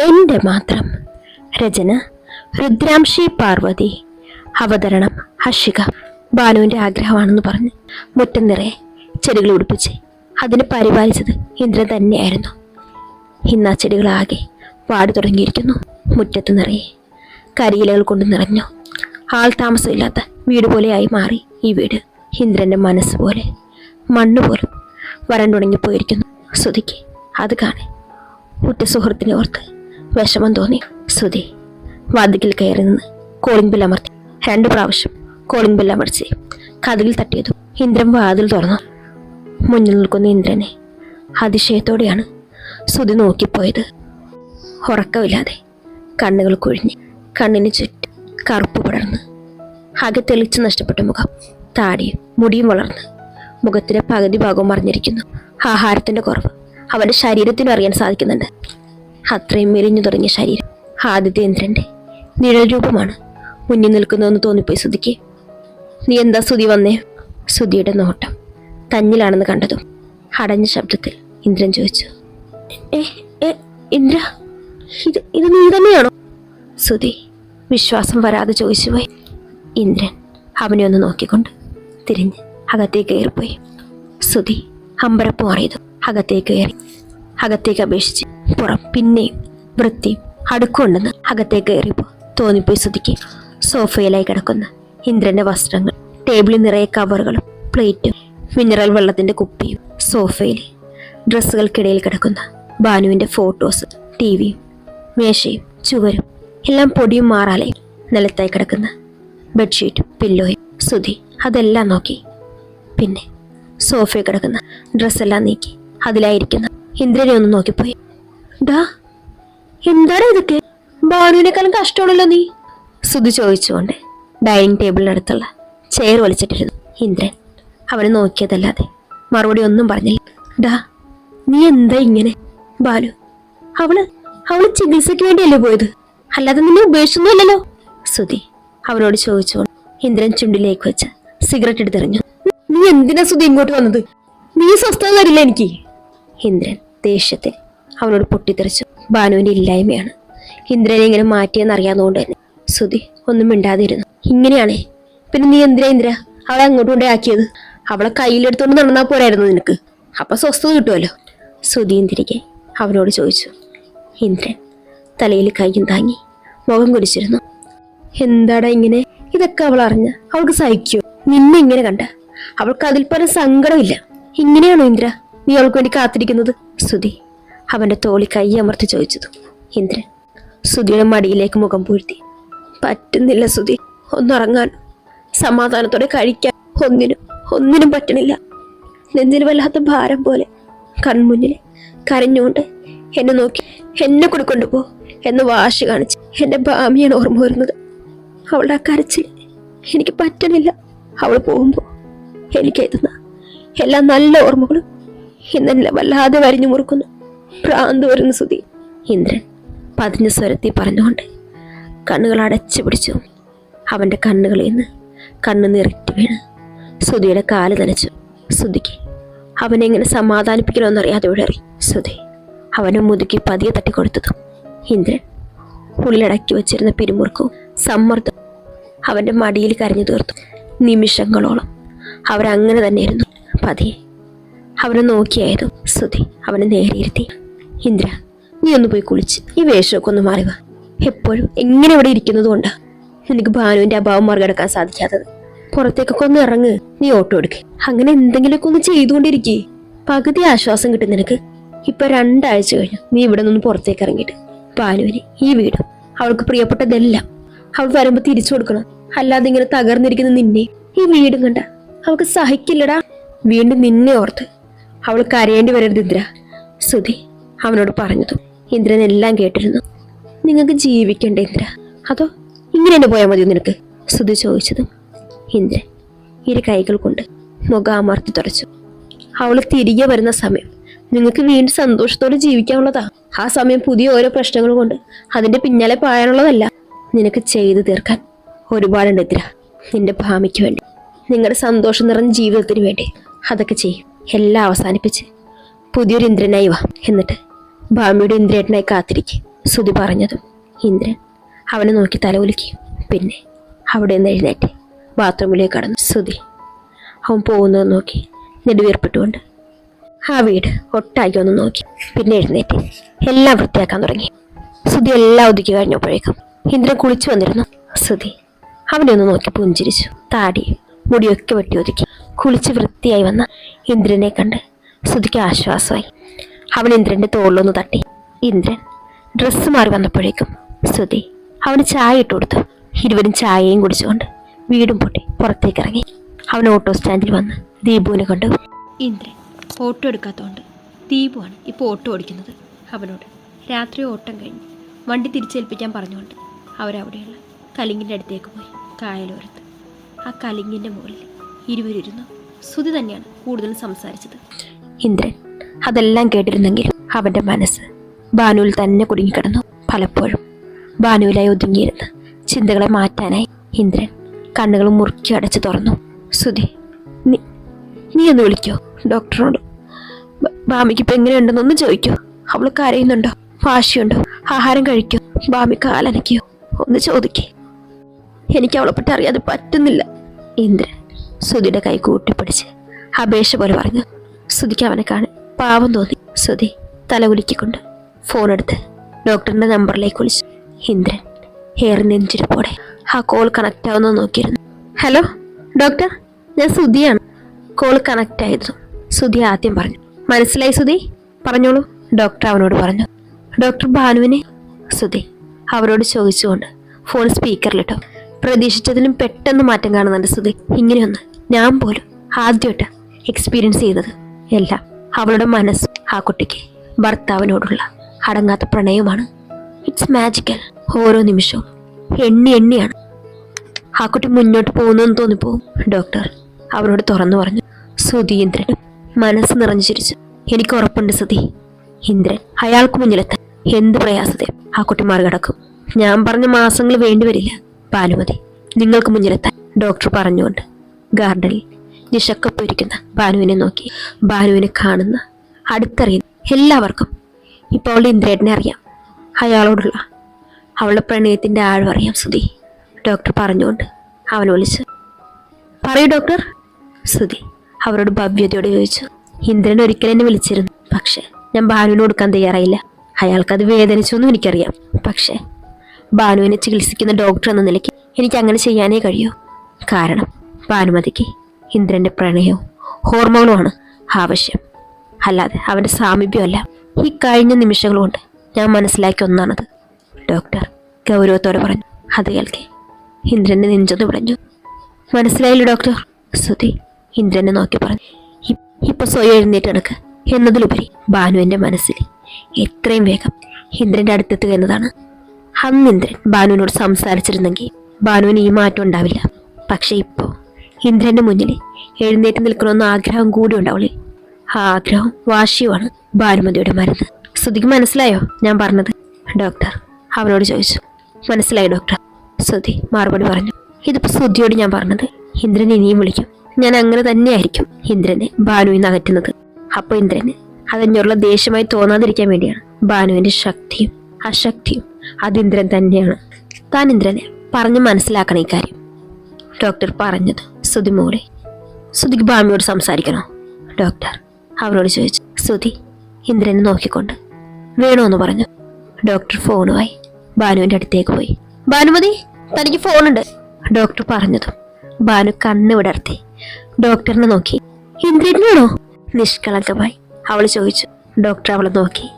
എന്റെ മാത്രം. രചന രുദ്രാംശി പാർവതി. അവതരണം ഹർഷിക. ബാലുവിന്റെ ആഗ്രഹമാണെന്ന് പറഞ്ഞ് മുറ്റം നിറയെ ചെടികൾ ഉടുപ്പിച്ച് അതിനെ പരിപാലിച്ചത് ഇന്ദ്രൻ തന്നെയായിരുന്നു. ഇന്ന് ആ ചെടികളാകെ വാടി തുടങ്ങിയിരിക്കുന്നു. മുറ്റത്ത് നിറയെ കരിയിലകൾ കൊണ്ട് നിറഞ്ഞു ആൾ താമസമില്ലാത്ത വീട് പോലെയായി മാറി ഈ വീട് ഇന്ദ്രന്റെ മനസ്സ് പോലെ മണ്ണ് പോലും വരണ്ടുണങ്ങിപ്പോയിരിക്കുന്നു. ശ്രുതിക്ക് അത് കാണേ. ഉറ്റ സുഹൃത്തിനെ ഓർത്ത് വിഷമം തോന്നി. ശ്രുതി വാതിക്കിൽ കയറി നിന്ന് കോളിംഗ് ബെൽ അമർത്തി. രണ്ടു പ്രാവശ്യം കോളിംഗ് ബെൽ അമർത്തി. കഥകിൽ തട്ടിയതും ഇന്ദ്രൻ വാതിൽ തുറന്നു. മുന്നിൽ നിൽക്കുന്ന ഇന്ദ്രനെ അതിശയത്തോടെയാണ് ശ്രുതി നോക്കിപ്പോയത്. ഉറക്കമില്ലാതെ കണ്ണുകൾ കുഴിഞ്ഞ് കണ്ണിന് ചുറ്റും കറുപ്പ് പടർന്ന് ആകെ തെളിച്ച് നഷ്ടപ്പെട്ട മുഖം താടിയും മുടിയും വളർന്ന് മുഖത്തിന്റെ പകുതി ഭാഗവും മറിഞ്ഞിരിക്കുന്നു. ആഹാരത്തിന്റെ കുറവ് അവന്റെ ശരീരത്തിനും അറിയാൻ സാധിക്കുന്നുണ്ട്. അത്രയും മെലിഞ്ഞു തുടങ്ങിയ ശരീരം. ആദിത്യ ഇന്ദ്രന്റെ നിഴൽ രൂപമാണ് മുന്നിൽ നിൽക്കുന്നതെന്ന് തോന്നിപ്പോയി സുധിക്ക് നീ എന്താ സുതി വന്നേ? സുധിയുടെ നോട്ടം തന്നിലാണെന്ന് കണ്ടതും അടഞ്ഞ ശബ്ദത്തിൽ ഇന്ദ്രൻ ചോദിച്ചു. ഇന്ദ്ര ഇത് ഇത് നീ തന്നെയാണോ? സുധി വിശ്വാസം വരാതെ ചോദിച്ചുപോയി ഇന്ദ്രൻ അവനെ ഒന്ന് നോക്കിക്കൊണ്ട് തിരിഞ്ഞ് അകത്തേക്ക് കയറിപ്പോയി. സുധി അമ്പരപ്പ് മാറിയതും അകത്തേക്ക് കയറി അകത്തേക്ക് അപേക്ഷിച്ച് പുറം പിന്നെയും വൃത്തിയും അടുക്കുണ്ടെന്ന് അകത്തേക്ക് കയറിയപ്പോൾ തോന്നിപ്പോയി ശ്രുതിക്ക്. സോഫയിലായി കിടക്കുന്ന ഇന്ദ്രന്റെ വസ്ത്രങ്ങൾ ടേബിളിൽ നിറയെ കവറുകളും പ്ലേറ്റും മിനറൽ വെള്ളത്തിന്റെ കുപ്പിയും സോഫയിൽ ഡ്രസ്സുകൾക്കിടയിൽ കിടക്കുന്ന ബാനുവിന്റെ ഫോട്ടോസ് ടി വിയും മേശയും ചുവരും എല്ലാം പൊടിയും മാറാലെ നിലത്തായി കിടക്കുന്ന ബെഡ്ഷീറ്റും പില്ലോയും. ശ്രുതി അതെല്ലാം നോക്കി. പിന്നെ സോഫയിൽ കിടക്കുന്ന ഡ്രസ്സെല്ലാം നീക്കി അതിലായിരിക്കുന്ന ഇന്ദ്രനെ ഒന്ന് നോക്കിപ്പോയി. എന്താടാ ഇതൊക്കെ? ഭാനുവിനേക്കാളും കഷ്ടമാണല്ലോ നീ. സുധി ചോദിച്ചുകൊണ്ട് ഡൈനിങ് ടേബിളിനടുത്തുള്ള ചെയർ വലിച്ചിട്ടിരുന്നു. ഇന്ദ്രൻ അവനെ നോക്കിയതല്ലാതെ മറുപടി ഒന്നും പറഞ്ഞില്ല. ഡാ നീ എന്താ ഇങ്ങനെ? ബാലു അവൾ അവൾ ചികിത്സയ്ക്ക് വേണ്ടിയല്ലേ പോയത്? അല്ലാതെ നിന്നെ ഉപേക്ഷിച്ചൊന്നുമില്ലല്ലോ സുധി അവനോട് ചോദിച്ചുകൊണ്ട് ഇന്ദ്രൻ ചുണ്ടിലേക്ക് വെച്ച് സിഗരറ്റ് എടുത്തെറിഞ്ഞു. നീ എന്തിനാ സുധി ഇങ്ങോട്ട് വന്നത്? നീ സ്വസ്ഥത തരില്ല എനിക്ക്. ഇന്ദ്രൻ ദേഷ്യത്തിൽ അവനോട് പൊട്ടിത്തെറിച്ചു. ഭാനുവിന്റെ ഇല്ലായ്മയാണ്. ഇന്ദ്രനെ ഇങ്ങനെ മാറ്റിയെന്ന് അറിയാവുന്നതുകൊണ്ട് തന്നെ. സുധി ഒന്നും മിണ്ടാതിരുന്നു. ഇങ്ങനെയാണേ. പിന്നെ നീ എന്തിനാ ഇന്ദ്ര അവളെ അങ്ങോട്ട് കൊണ്ടേ ആക്കിയത് അവളെ കയ്യിലെടുത്തോണ്ട് നടന്നാ പോരായിരുന്നു നിനക്ക്. അപ്പൊ സ്വസ്ഥത കിട്ടുമല്ലോ സുതി തിരികെ അവനോട് ചോദിച്ചു. ഇന്ദ്രൻ തലയിൽ കൈയും താങ്ങി മുഖം കുരിച്ചിരുന്നു എന്താടാ ഇങ്ങനെ? ഇതൊക്കെ അവൾ അറിഞ്ഞ അവൾക്ക് സഹിക്കോ നിന്നെ ഇങ്ങനെ കണ്ട അവൾക്ക് അതിൽ പല സങ്കടമില്ല. ഇങ്ങനെയാണോ ഇന്ദ്ര? നീ അവൾക്ക് വേണ്ടി കാത്തിരിക്കുന്നത്? സുധി അവന്റെ തോളി കൈയമർത്തി ചോദിച്ചതു ഇന്ദ്രൻ സുധിയുടെ മടിയിലേക്ക് മുഖം പൂഴ്ത്തി. പറ്റുന്നില്ല സുധി ഒന്നുറങ്ങാൻ. സമാധാനത്തോടെ കഴിക്കാൻ ഒന്നിനും ഒന്നിനും പറ്റണില്ല. നെഞ്ചിൽ വല്ലാത്ത ഭാരം പോലെ കൺമുന്നിൽ കരഞ്ഞുകൊണ്ട് എന്നെ നോക്കി എന്നെ കൂടി കൊണ്ടുപോ എന്ന് വാശി കാണിച്ച് എന്റെ ഭാമിയാണ് ഓർമ്മ വരുന്നത്. അവളുടെ ആ കരച്ചിൽ എനിക്ക് പറ്റണില്ല അവൾ പോകുമ്പോൾ എനിക്ക് എല്ലാ നല്ല ഓർമ്മകളും ഇന്നെന്നെ വല്ലാതെ വരിഞ്ഞു മുറുക്കുന്നു. ഭ്രാന്ത് വരുന്ന സുതി ഇന്ദ്രൻ പതിഞ്ഞ സ്വരത്തിൽ പറഞ്ഞുകൊണ്ട് കണ്ണുകൾ അടച്ചു പിടിച്ചു. അവന്റെ കണ്ണുകളിൽ നിന്ന് കണ്ണു നിററ്റ് വീണ്. സുധിയുടെ കാൽ നനച്ചു. സുധിക്ക് അവനെ എങ്ങനെ സമാധാനിപ്പിക്കണമെന്നറിയാതെ വിടറി സുധി അവനെ മുതുക്കി പതിയെ തട്ടിക്കൊടുത്തതും ഇന്ദ്രൻ ഉള്ളിലടക്കി വച്ചിരുന്ന പിരിമുറുക്കവും സമ്മർദ്ദം അവന്റെ മടിയിൽ കരഞ്ഞു തീർത്തു. നിമിഷങ്ങളോളം അവരങ്ങനെ തന്നെയായിരുന്നു. പതിയെ അവനെ നോക്കിയായതും സുധി അവനെ നേരെയിരുത്തി. ഇന്ദ്ര നീ ഒന്ന് പോയി കുളിച്ച് ഈ വേഷമൊക്കെ ഒന്ന് മാറിവ എപ്പോഴും എങ്ങനെ ഇവിടെ ഇരിക്കുന്നത് കൊണ്ടാ? എനിക്ക് ഭാനുവിന്റെ അഭാവം മറികടക്കാൻ സാധിക്കാത്തത്. പുറത്തേക്കൊക്കെ ഒന്ന് ഇറങ്ങ് നീ ഓട്ടോ എടുക്ക്. അങ്ങനെ എന്തെങ്കിലുമൊക്കെ ഒന്ന് ചെയ്തുകൊണ്ടിരിക്കേ. പകുതി ആശ്വാസം കിട്ടും നിനക്ക്. ഇപ്പൊ രണ്ടാഴ്ച കഴിഞ്ഞു നീ ഇവിടെ നിന്ന് പുറത്തേക്ക് ഇറങ്ങിയിട്ട്. ഭാനുവിന് ഈ വീട് അവൾക്ക് പ്രിയപ്പെട്ടതെല്ലാം അവൾ വരുമ്പോ തിരിച്ചു കൊടുക്കണം. അല്ലാതെ ഇങ്ങനെ തകർന്നിരിക്കുന്ന നിന്നെ ഈ വീടും കണ്ട അവൾക്ക് സഹിക്കില്ലടാ. വീണ്ടും നിന്നെ ഓർത്ത് അവൾ കരയേണ്ടി വരരുത് ഇന്ദ്ര. സുധി അവനോട് പറഞ്ഞത്. ഇന്ദ്രൻ എല്ലാം കേട്ടിരുന്നു. നിങ്ങൾക്ക് ജീവിക്കണ്ടേ ഇന്ദ്ര? അതോ ഇങ്ങനെ തന്നെ പോയാൽ മതിയോ നിനക്ക്? സുധി ചോദിച്ചതും. ഇന്ദ്രൻ ഇരു കൈകൾ കൊണ്ട് മുഖം അമർത്തി തുറച്ചു അവൾ തിരികെ വരുന്ന സമയം നിങ്ങൾക്ക് വീണ്ടും സന്തോഷത്തോടെ ജീവിക്കാനുള്ളതാ. ആ സമയം പുതിയ ഓരോ പ്രശ്നങ്ങൾ കൊണ്ട് അതിന്റെ പിന്നാലെ പായാനുള്ളതല്ല. നിനക്ക് ചെയ്തു തീർക്കാൻ ഒരുപാടുണ്ട് ഇത്ര നിന്റെ ഭാമിക്ക് വേണ്ടി നിങ്ങളുടെ സന്തോഷം നിറഞ്ഞ ജീവിതത്തിന് വേണ്ടി അതൊക്കെ ചെയ്യും. എല്ലാം അവസാനിപ്പിച്ച് പുതിയൊരു ഇന്ദ്രനായി വാ. എന്നിട്ട് ഭാമിയുടെ ഇന്ദ്രേട്ടനായി കാത്തിരിക്കും. ശ്രുതി പറഞ്ഞതും ഇന്ദ്രൻ അവനെ നോക്കി തലകുലുക്കി പിന്നെ അവിടെ നിന്ന് എഴുന്നേറ്റ് ബാത്റൂമിലേക്ക് കടന്നു. ശ്രുതി അവൻ പോകുന്നത് നോക്കി നെടുവീർപ്പിട്ടുകൊണ്ട് ആ വീട് ഒട്ടാക്കി ഒന്ന് നോക്കി. പിന്നെ എഴുന്നേറ്റ് എല്ലാം വൃത്തിയാക്കാൻ തുടങ്ങി. ശ്രുതി എല്ലാം ഒതുക്കി കഴിഞ്ഞപ്പോഴേക്കും ഇന്ദ്രൻ കുളിച്ചു വന്നിരുന്നു. ശ്രുതി അവനെ ഒന്ന് നോക്കി പുഞ്ചിരിച്ചു. താടി മുടിയൊക്കെ വെട്ടി ഒതുക്കി. കുളിച്ച് വൃത്തിയായി വന്ന ഇന്ദ്രനെ കണ്ട് ശ്രുതിക്ക് ആശ്വാസമായി. അവൻ ഇന്ദ്രന്റെ തോളിലൊന്ന് തട്ടി. ഇന്ദ്രൻ ഡ്രസ്സ് മാറി വന്നപ്പോഴേക്കും സുധി അവന് ചായ ഇട്ട് കൊടുത്തു. ഇരുവരും ചായയും കുടിച്ചുകൊണ്ട് വീടും പൊട്ടി പുറത്തേക്ക് ഇറങ്ങി. അവൻ ഓട്ടോ സ്റ്റാൻഡിൽ വന്ന് ദീപുവിനെ കണ്ടു. ഇന്ദ്രൻ ഓട്ടോ എടുക്കാത്തതുകൊണ്ട് ദീപുവാണ് ഇപ്പോൾ ഓട്ടോ ഓടിക്കുന്നത്. അവനോട് രാത്രി ഓട്ടം കഴിഞ്ഞ് വണ്ടി തിരിച്ചേൽപ്പിക്കാൻ പറഞ്ഞുകൊണ്ട് അവരവിടെയുള്ള കലിങ്ങിന്റെ അടുത്തേക്ക് പോയി കായലോരത്ത്. ആ കലിങ്ങിന്റെ മുകളിൽ ഇരുവരിരുന്നു. സുധി തന്നെയാണ് കൂടുതൽ സംസാരിച്ചത്. ഇന്ദ്രൻ അതെല്ലാം കേട്ടിരുന്നെങ്കിലും അവന്റെ മനസ്സ് ബാനുവിൽ തന്നെ കുടുങ്ങിക്കിടന്നു പലപ്പോഴും. ബാനുവിലായി ഒതുങ്ങിയിരുന്ന് ചിന്തകളെ മാറ്റാനായി ഇന്ദ്രൻ കണ്ണുകൾ മുറുക്കി അടച്ചു തുറന്നു. സുധി നീ നീ ഒന്ന് വിളിക്കോ? ഡോക്ടറോട്. ബാമിക്ക് ഇപ്പം എങ്ങനെയുണ്ടെന്നൊന്ന് ചോദിക്കോ. അവൾ കരയുന്നുണ്ടോ? വാശിയുണ്ടോ? ആഹാരം കഴിക്കോ? ബാമി കാലനയ്ക്കോ? ഒന്ന് ചോദിക്കേ. എനിക്ക് അവളെ പറ്റി അറിയാതെ പറ്റുന്നില്ല. ഇന്ദ്രൻ സുധിയുടെ കൈ കൂട്ടിപ്പിടിച്ച് അപേക്ഷ പോലെ പറഞ്ഞു സുധിക്ക് അവനെ കാണി പാവം തോന്നി ശ്രുതി തല ഉലുക്കിക്കൊണ്ട് ഫോൺ എടുത്ത് ഡോക്ടറിന്റെ നമ്പറിലേക്ക് വിളിച്ചു. ഇന്ദ്രൻ ഏറെ നെഞ്ചിരിപ്പോടെ ആ കോൾ കണക്റ്റ് ആവുന്ന നോക്കിയിരുന്നു. ഹലോ ഡോക്ടർ ഞാൻ സുധിയാണ്. കോൾ കണക്റ്റ് ആയിരുന്നു. സുധി ആദ്യം പറഞ്ഞു. മനസ്സിലായി സുധി? പറഞ്ഞോളൂ. ഡോക്ടർ അവനോട് പറഞ്ഞു. ഡോക്ടർ ഭാനുവിനെ? സുധി അവരോട് ചോദിച്ചുകൊണ്ട് ഫോൺ സ്പീക്കറിലിട്ടു പ്രതീക്ഷിച്ചതിലും പെട്ടെന്ന് മാറ്റം കാണുന്നുണ്ട് സുധി. ഇങ്ങനെയൊന്ന് ഞാൻ പോലും ആദ്യമായിട്ട് എക്സ്പീരിയൻസ് ചെയ്തത്. എല്ലാം അവളുടെ മനസ്സ് ആ കുട്ടിക്ക് ഭർത്താവിനോടുള്ള അടങ്ങാത്ത പ്രണയമാണ്. ഇറ്റ്സ് മാജിക്കൽ ഓരോ നിമിഷവും എണ്ണി എണ്ണിയാണ്. ആ കുട്ടി മുന്നോട്ട് പോകുന്നെന്ന് തോന്നിപ്പോവും ഡോക്ടർ അവരോട് തുറന്നു പറഞ്ഞു. സുധീന്ദ്രൻ മനസ്സ് നിറഞ്ഞു ചിരിച്ചു. എനിക്ക് ഉറപ്പുണ്ട് സതി ഇന്ദ്രൻ അയാൾക്ക് മുന്നിലെത്താൻ എന്ത് പ്രയാസത്തെ? ആ കുട്ടി മറികടക്കും. ഞാൻ പറഞ്ഞ മാസങ്ങൾ വേണ്ടിവരില്ല ഭാനുമതി. നിങ്ങൾക്ക് മുന്നിലെത്താൻ ഡോക്ടർ പറഞ്ഞുകൊണ്ട് ഗാർഡനിൽ നിശക്കപ്പൊരിക്കുന്ന ഭാനുവിനെ നോക്കി. ഭാനുവിനെ കാണുന്ന അടുത്തറിയുന്ന എല്ലാവർക്കും ഇപ്പോൾ അവളുടെ ഇന്ദ്രേട്ടനെ അറിയാം. അയാളോടുള്ള അവളുടെ പ്രണയത്തിന്റെ ആഴമറിയാം സുധി ഡോക്ടർ പറഞ്ഞുകൊണ്ട് അവൻ വിളിച്ചു പറയൂ ഡോക്ടർ. സുധി അവരോട് ഭവ്യതയോട് ചോദിച്ചു ഇന്ദ്രൻ ഒരിക്കലും എന്നെ വിളിച്ചിരുന്നു. പക്ഷേ ഞാൻ ഭാനുവിന് കൊടുക്കാൻ തയ്യാറായില്ല. അയാൾക്കത് വേദനിച്ചൊന്നും എനിക്കറിയാം. പക്ഷേ ഭാനുവിനെ ചികിത്സിക്കുന്ന ഡോക്ടർ എന്ന നിലയ്ക്ക് എനിക്ക് അങ്ങനെ ചെയ്യാനേ കഴിയൂ. കാരണം ഭാനുമതിക്ക് ഇന്ദ്രന്റെ പ്രണയവും ഹോർമോണുമാണ് ആവശ്യം. അല്ലാതെ അവന്റെ സാമീപ്യമല്ല. ഈ കഴിഞ്ഞ നിമിഷങ്ങൾ കൊണ്ട് ഞാൻ മനസ്സിലാക്കി ഒന്നാണത്. ഡോക്ടർ ഗൗരവത്തോടെ പറഞ്ഞു. അത് കേൾക്കെ. ഇന്ദ്രന്റെ നെഞ്ചൊന്ന് വിളഞ്ഞു. മനസ്സിലായില്ല ഡോക്ടർ? സുധി ഇന്ദ്രനെ നോക്കി പറഞ്ഞു. ഇപ്പോൾ ഇപ്പൊ സ്വയം എഴുന്നേറ്റ് നടക്ക് എന്നതിലുപരി ഭാനുവിന്റെ മനസ്സിൽ എത്രയും വേഗം ഇന്ദ്രന്റെ അടുത്തെത്തുക എന്നതാണ്. അന്ന് ഇന്ദ്രൻ ഭാനുവിനോട് സംസാരിച്ചിരുന്നെങ്കിൽ ഭാനുവിന് ഈ മാറ്റം ഉണ്ടാവില്ല. പക്ഷേ ഇപ്പോ ഇന്ദ്രന്റെ മുന്നിൽ എഴുന്നേറ്റ് നിൽക്കണമെന്ന ആഗ്രഹം കൂടി ഉണ്ടാവുള്ളി ആ ആഗ്രഹം വാശിയുമാണ് ഭാനുമതിയുടെ മരുന്ന്. ശ്രുതിക്ക് മനസ്സിലായോ ഞാൻ പറഞ്ഞത്? ഡോക്ടർ അവനോട് ചോദിച്ചു. മനസ്സിലായി ഡോക്ടർ. ശ്രുതി മറുപടി പറഞ്ഞു. ഇതിപ്പോ ശ്രുതിയോട് ഞാൻ പറഞ്ഞത് ഇന്ദ്രൻ ഇനിയും വിളിക്കും. ഞാൻ അങ്ങനെ തന്നെയായിരിക്കും ഇന്ദ്രനെ ഭാനുവിൽ നിന്ന് അകറ്റുന്നത്. അപ്പോൾ ഇന്ദ്രന് അതെന്നോടുള്ള ദേഷ്യമായി തോന്നാതിരിക്കാൻ വേണ്ടിയാണ് ഭാനുവിന്റെ ശക്തിയും അശക്തിയും അത് ഇന്ദ്രൻ തന്നെയാണ്. താൻ ഇന്ദ്രനെ പറഞ്ഞ് മനസ്സിലാക്കണം കാര്യം. ഡോക്ടർ പറഞ്ഞത് ശ്രുതി മോളെ. ശ്രുതിക്ക് ഭാമിയോട് സംസാരിക്കണോ? ഡോക്ടർ അവരോട് ചോദിച്ചു. ശ്രുതി ഇന്ദ്രനെ നോക്കിക്കൊണ്ട്. വേണോന്ന് പറഞ്ഞു. ഡോക്ടർ ഫോണുമായി ഭാനുവിന്റെ അടുത്തേക്ക് പോയി. ഭാനുമതി തനിക്ക് ഫോണുണ്ട്. ഡോക്ടർ പറഞ്ഞതും ഭാനു കണ്ണ് വിടർത്തി. ഡോക്ടറിനെ നോക്കി. ഇന്ദ്രനാണോ നിഷ്കളങ്കമായി അവൾ ചോദിച്ചു. ഡോക്ടർ അവളെ നോക്കി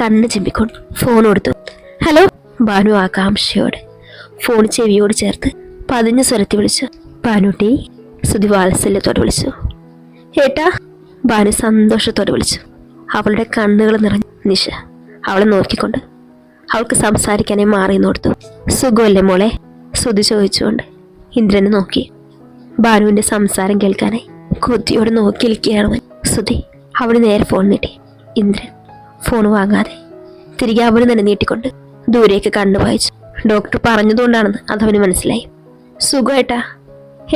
കണ്ണ് ചിമ്പിക്കൊണ്ട് ഫോൺ കൊടുത്തു. ഹലോ ഭാനു ആകാംക്ഷയോടെ ഫോൺ ചെവിയോട് ചേർത്ത് പതിഞ്ഞ സ്വരത്തിൽ വിളിച്ചു. ഭാനുട്ടി സുധി വാത്സല്യത്തോടെ വിളിച്ചു. ഏട്ടാ? ഭാനു സന്തോഷത്തോടെ വിളിച്ചു. അവളുടെ കണ്ണുകൾ നിറഞ്ഞു. നിശ അവളെ നോക്കിക്കൊണ്ട് അവൾക്ക് സംസാരിക്കാനേ മാറി കൊടുത്തു സുഖമല്ലേ മോളെ? സുധി ചോദിച്ചുകൊണ്ട് ഇന്ദ്രനെ നോക്കി. ഭാനുവിന്റെ സംസാരം കേൾക്കാനായി കൊതിയോടെ നോക്കിയിരിക്കുകയാണ് അവൻ. സുധി അവന് നേരെ ഫോൺ നീട്ടി. ഇന്ദ്രൻ ഫോൺ വാങ്ങാതെ തിരികെ അവന് തന്നെ നീട്ടിക്കൊണ്ട് ദൂരേക്ക് കണ്ണു വായിച്ചു ഡോക്ടർ പറഞ്ഞതുകൊണ്ടാണെന്ന് അതവന് മനസ്സിലായി. സുഖമായിട്ടാ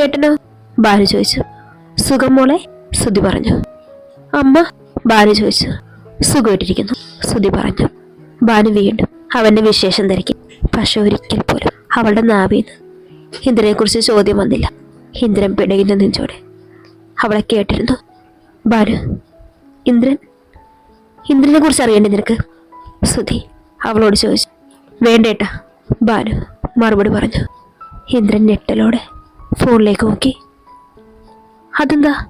ഏട്ടനോ? ഭാനു ചോദിച്ചു. സുഖം മോളെ സുധി പറഞ്ഞു. അമ്മ ഭാര്യ ചോദിച്ചു. സുഖമായിട്ടിരിക്കുന്നു സുധി പറഞ്ഞു. ഭാനു വീണ്ടും അവന്റെ വിശേഷം തിരക്കി. പക്ഷെ ഒരിക്കൽ പോലും അവളുടെ നാവിന്ന് ഇന്ദ്രനെക്കുറിച്ച് ചോദ്യം വന്നില്ല. ഇന്ദ്രൻ പിടകിന്റെ നെഞ്ചോടെ അവളെ കേട്ടിരുന്നു. ബാലു ഇന്ദ്രൻ? ഇന്ദ്രനെ കുറിച്ച് അറിയണ്ടേ നിനക്ക്? സുധി അവളോട് ചോദിച്ചു. വേണ്ടേട്ടാ ബാലു മറുപടി പറഞ്ഞു. ഇന്ദ്രൻ ഞെട്ടലോടെ ഫോണിലേക്ക് നോക്കി. അതെന്താ?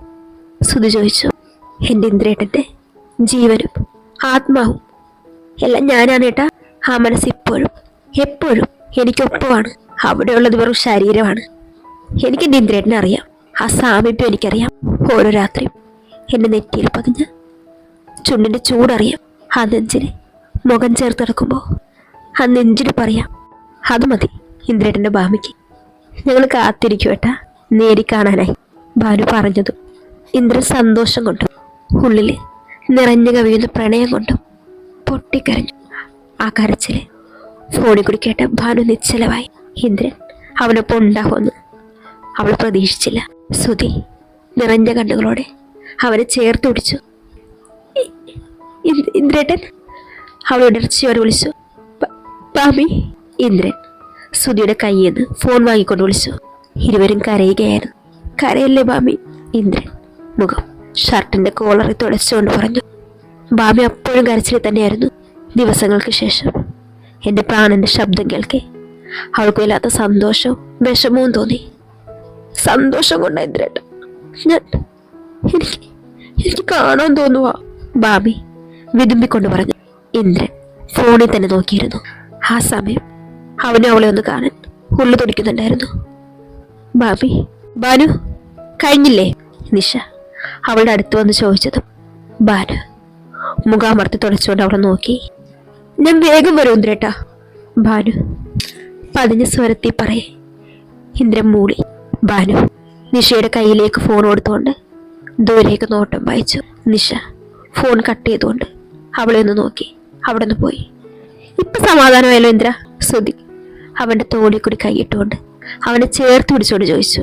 സുധി ചോദിച്ചു. എന്റെ ഇന്ദ്രേട്ടന്റെ ജീവനും ആത്മാവും. എല്ലാം ഞാനാണ് ഏട്ടാ. ആ മനസ്സ് ഇപ്പോഴും എപ്പോഴും എനിക്കൊപ്പമാണ്. അവിടെയുള്ളത് വെറും ശരീരമാണ്. എനിക്ക് എന്റെ ഇന്ദ്രേട്ടനെ അറിയാം. ആ സാമീപ്യം എനിക്കറിയാം. ഓരോ രാത്രിയും എന്റെ നെറ്റിയിൽ പതിഞ്ഞ് ചുണ്ടിന്റെ ചൂടറിയാം. ആ നെഞ്ചിന് മുഖം ചേർത്ത് കിടക്കുമ്പോൾ ആ നെഞ്ചിന് പറയാം അത് മതി ഇന്ദ്രേട്ടന്റെ ഭാമിക്ക്. ഞങ്ങൾ കാത്തിരിക്കും ഏട്ടാ. നേടി കാണാനായി ഭാനു പറഞ്ഞതും ഇന്ദ്രൻ സന്തോഷം കൊണ്ടും ഉള്ളിൽ നിറഞ്ഞു കവിയുന്ന പ്രണയം കൊണ്ടും പൊട്ടിക്കരഞ്ഞു. ആ കരച്ചിൽ ഫോണിൽ കൂടി കേട്ട ഭാനു നിശ്ചലമായി ഇന്ദ്രൻ അവനൊപ്പം ഉണ്ടാകുമെന്ന് അവൾ പ്രതീക്ഷിച്ചില്ല. സുധി നിറഞ്ഞ കണ്ണുകളോടെ അവനെ ചേർത്ത് പിടിച്ചു. ഇന്ദ്രേട്ടൻ അവൾ ഇടർച്ചയോടെ വിളിച്ചു. "പ- പാമി. ഇന്ദ്രൻ സുധിയുടെ കയ്യിൽ നിന്ന് ഫോൺ വാങ്ങിക്കൊണ്ട് വിളിച്ചു. ഇരുവരും കരയുകയായിരുന്നു. കരയല്ലേ ബാമി ഇന്ദ്രൻ മുഖം ഷർട്ടിന്റെ കോളറി തുടച്ചുകൊണ്ട് പറഞ്ഞു. ബാമി അപ്പോഴും കരച്ചിൽ തന്നെയായിരുന്നു ദിവസങ്ങൾക്ക് ശേഷം. എന്റെ പ്രാണന്റെ ശബ്ദം കേൾക്കെ. അവൾക്ക് വല്ലാത്ത സന്തോഷവും വിഷമവും തോന്നി. സന്തോഷം കൊണ്ട് ഇന്ദ്രേട്ട ഞാൻ എനിക്ക് എനിക്ക് കാണാൻ തോന്നുവാ. ബാബി വിതുമ്പിക്കൊണ്ട് പറഞ്ഞു. ഇന്ദ്രൻ ഫോണിൽ തന്നെ നോക്കിയിരുന്നു. ആ സമയം അവനും അവളെ ഒന്ന് കാണാൻ ഉള്ളു തുടിക്കുന്നുണ്ടായിരുന്നു ബാബി ബാനു കഴിഞ്ഞില്ലേ? നിഷ അവളുടെ അടുത്ത് വന്ന് ചോദിച്ചതും ബാനു മുഖാമർത്തി തുടച്ചുകൊണ്ട് അവളെ നോക്കി. ഞാൻ വേഗം വരും ഇന്ദ്രേട്ടാ. ബാനു പതിഞ്ഞ സ്വരത്തിൽ പറയേ. ഇന്ദ്രൻ മൂളി. ബാനു നിഷയുടെ കയ്യിലേക്ക് ഫോൺ കൊടുത്തുകൊണ്ട് ദൂരേക്ക് നോട്ടം വായിച്ചു. നിഷ ഫോൺ കട്ട് ചെയ്തുകൊണ്ട് അവളെ ഒന്ന് നോക്കി. അവിടെ നിന്ന് പോയി. ഇപ്പൊ സമാധാനമായല്ലോ ഇന്ദ്ര? ശ്രുതി അവന്റെ തോളിൽ കൂടി കൈയിട്ടുകൊണ്ട് അവനെ ചേർത്ത് പിടിച്ചോണ്ട് ചോദിച്ചു.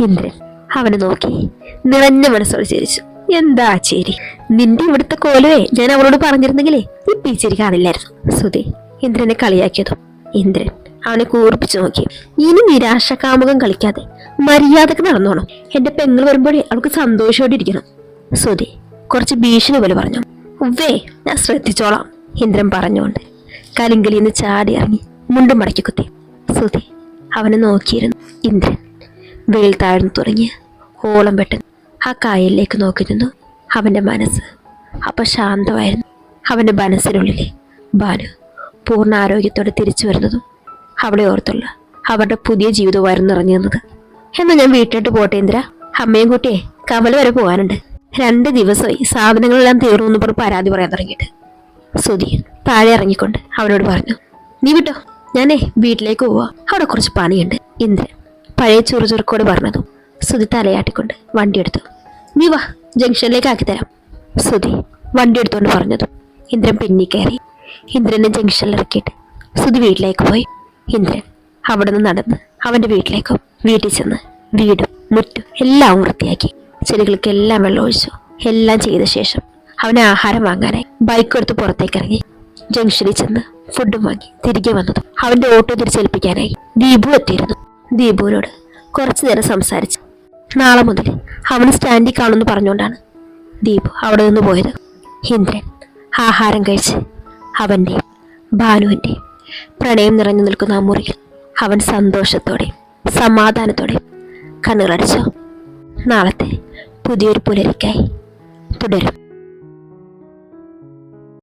ഇന്ദ്രൻ അവനെ നോക്കി. നിറഞ്ഞ മനസ്സോട് ചിരിച്ചു. എന്താ ചേരി? നിന്റെ ഇവിടുത്തെ കോലുവേ ഞാൻ അവളോട് പറഞ്ഞിരുന്നെങ്കിലേ ഇപ്പൊ ഈ കാണില്ലായിരുന്നു. ശ്രുതി ഇന്ദ്രനെ കളിയാക്കിയതും? ഇന്ദ്രൻ അവനെ കൂർപ്പിച്ചു നോക്കി. ഇനി നിരാശ കാമുകം കളിക്കാതെ മര്യാദയ്ക്ക് നടന്നോണം. എന്റെ പെങ്ങൾ വരുമ്പോഴേ അവൾക്ക് സന്തോഷത്തോടെ ഇരിക്കണം സുധി കുറച്ച് ഭീഷണി പോലെ പറഞ്ഞു. ഉവ്വേ ഞാൻ ശ്രദ്ധിച്ചോളാം ഇന്ദ്രൻ പറഞ്ഞുകൊണ്ട് കലിങ്കലിന്ന് ചാടി ഇറങ്ങി മുണ്ടും മടക്കി കുത്തി. സുധി അവനെ നോക്കിയിരുന്നു. ഇന്ദ്രൻ വെയിൽ താഴ്ന്നു തുടങ്ങി. ഓളം പെട്ടെന്ന് ആ കായലിലേക്ക് നോക്കി നിന്നു. അവന്റെ മനസ്സ് അപ്പോൾ ശാന്തമായിരുന്നു. അവന്റെ മനസ്സിനുള്ളിലെ ബാലു പൂർണ ആരോഗ്യത്തോടെ തിരിച്ചു വരുന്നതും അവളെ ഓർത്തുള്ള അവരുടെ പുതിയ ജീവിതമായിരുന്നു നിറഞ്ഞു നിന്നത്. എന്നാൽ ഞാൻ വീട്ടിലോട്ട് പോട്ടെ ഇന്ദ്ര. അമ്മയും കുട്ടിയെ കമല വരെ പോകാനുണ്ട്. രണ്ട് ദിവസമായി സാധനങ്ങളെല്ലാം തീർന്നു എന്ന് പറഞ്ഞ് പരാതി പറയാൻ തുടങ്ങിയിട്ട്. സുധി താഴെ ഇറങ്ങിക്കൊണ്ട് അവനോട് പറഞ്ഞു നീ വിട്ടോ? ഞാനേ വീട്ടിലേക്ക് പോവാ. അവിടെ കുറച്ച് പണിയുണ്ട്. ഇന്ദ്രൻ പഴയ ചുറുചുറുക്കോട് പറഞ്ഞതും സുധി തലയാട്ടിക്കൊണ്ട് വണ്ടിയെടുത്തു. നീ വാ ജംഗ്ഷനിലേക്ക് ആക്കിത്തരാം സുധി വണ്ടി എടുത്തുകൊണ്ട് പറഞ്ഞതും ഇന്ദ്രൻ പിന്നി കയറി. ഇന്ദ്രനെ ജംഗ്ഷനിൽ ഇറക്കിയിട്ട് സുധി വീട്ടിലേക്ക് പോയി. ഇന്ദ്രൻ അവിടെ നിന്ന് നടന്ന് അവന്റെ വീട്ടിലേക്കും വീട്ടിൽ ചെന്ന് വീടും മുറ്റും എല്ലാം വൃത്തിയാക്കി. ചെടികൾക്ക് എല്ലാം വെള്ളം ഒഴിച്ചു എല്ലാം ചെയ്ത ശേഷം അവനെ ആഹാരം വാങ്ങാനായി ബൈക്ക് എടുത്ത് പുറത്തേക്ക് ഇറങ്ങി. ജംഗ്ഷനിൽ ചെന്ന് ഫുഡും വാങ്ങി തിരികെ വന്നതും അവന്റെ ഓട്ടോ തിരിച്ചേൽപ്പിക്കാനായി ദീപു എത്തിയിരുന്നു. ദീപുവിനോട് കുറച്ചു നേരം സംസാരിച്ചു. നാളെ മുതൽ അവൻ സ്റ്റാൻഡിൽ കാണുമെന്ന് പറഞ്ഞുകൊണ്ടാണ് ദീപു അവിടെ നിന്ന് പോയത്. ഇന്ദ്രൻ ആഹാരം കഴിച്ച് അവന്റെയും ഭാനുവിന്റെയും പ്രണയം നിറഞ്ഞു നിൽക്കുന്ന ആ മുറിയിൽ അവൻ സന്തോഷത്തോടെ സമാധാനത്തോടെ കണ്ണുകളടച്ചു. നാളത്തെ പുതിയൊരു പുലരിക്കായി തുടരും.